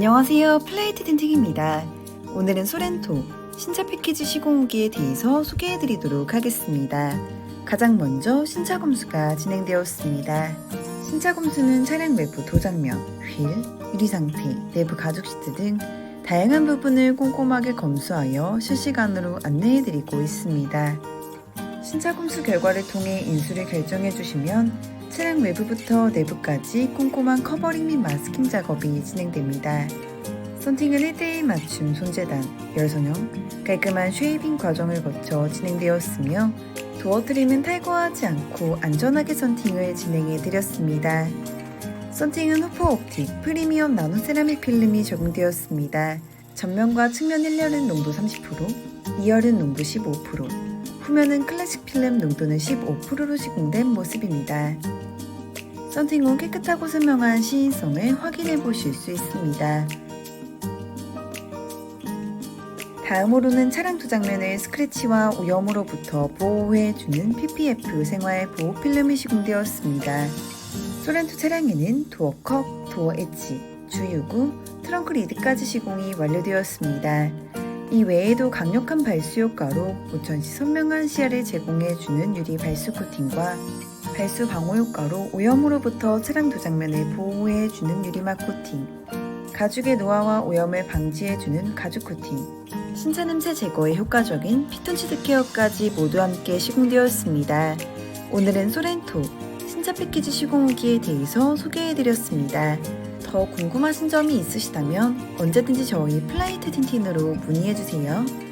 안녕하세요. 플레이트 틴팅입니다. 오늘은 소렌토 신차 패키지 시공후기에 대해서 소개해드리도록 하겠습니다. 가장 먼저 신차 검수가 진행되었습니다. 신차 검수는 차량 외부 도장면, 휠, 유리 상태, 내부 가죽 시트 등 다양한 부분을 꼼꼼하게 검수하여 실시간으로 안내해드리고 있습니다. 신차 검수 결과를 통해 인수를 결정해 주시면 차량 외부부터 내부까지 꼼꼼한 커버링 및 마스킹 작업이 진행됩니다. 썬팅은 1대1 맞춤 손재단, 열선형, 깔끔한 쉐이빙 과정을 거쳐 진행되었으며 도어 트림은 탈거하지 않고 안전하게 썬팅을 진행해 드렸습니다. 썬팅은 후퍼 옵틱 프리미엄 나노 세라믹 필름이 적용되었습니다. 전면과 측면 1열은 농도 30%, 2열은 농도 15%, 후면은 클래식 필름 농도는 15%로 시공된 모습입니다. 썬팅 후 깨끗하고 선명한 시인성을 확인해 보실 수 있습니다. 다음으로는 차량 두 장면을 스크래치와 오염으로부터 보호해주는 PPF 생활 보호 필름이 시공되었습니다. 소렌토 차량에는 도어 컵, 도어 엣지, 주유구, 트렁크 리드까지 시공이 완료되었습니다. 이 외에도 강력한 발수 효과로 우천시 선명한 시야를 제공해주는 유리 발수 코팅과 발수 방호 효과로 오염으로부터 차량 두 장면을 보호해주는 유리막 코팅, 가죽의 노화와 오염을 방지해주는 가죽 코팅, 신차 냄새 제거에 효과적인 피톤치드 케어까지 모두 함께 시공되었습니다. 오늘은 소렌토 신차 패키지 시공 후기에 대해서 소개해드렸습니다. 더 궁금하신 점이 있으시다면 언제든지 저희 플라이트 틴틴으로 문의해주세요.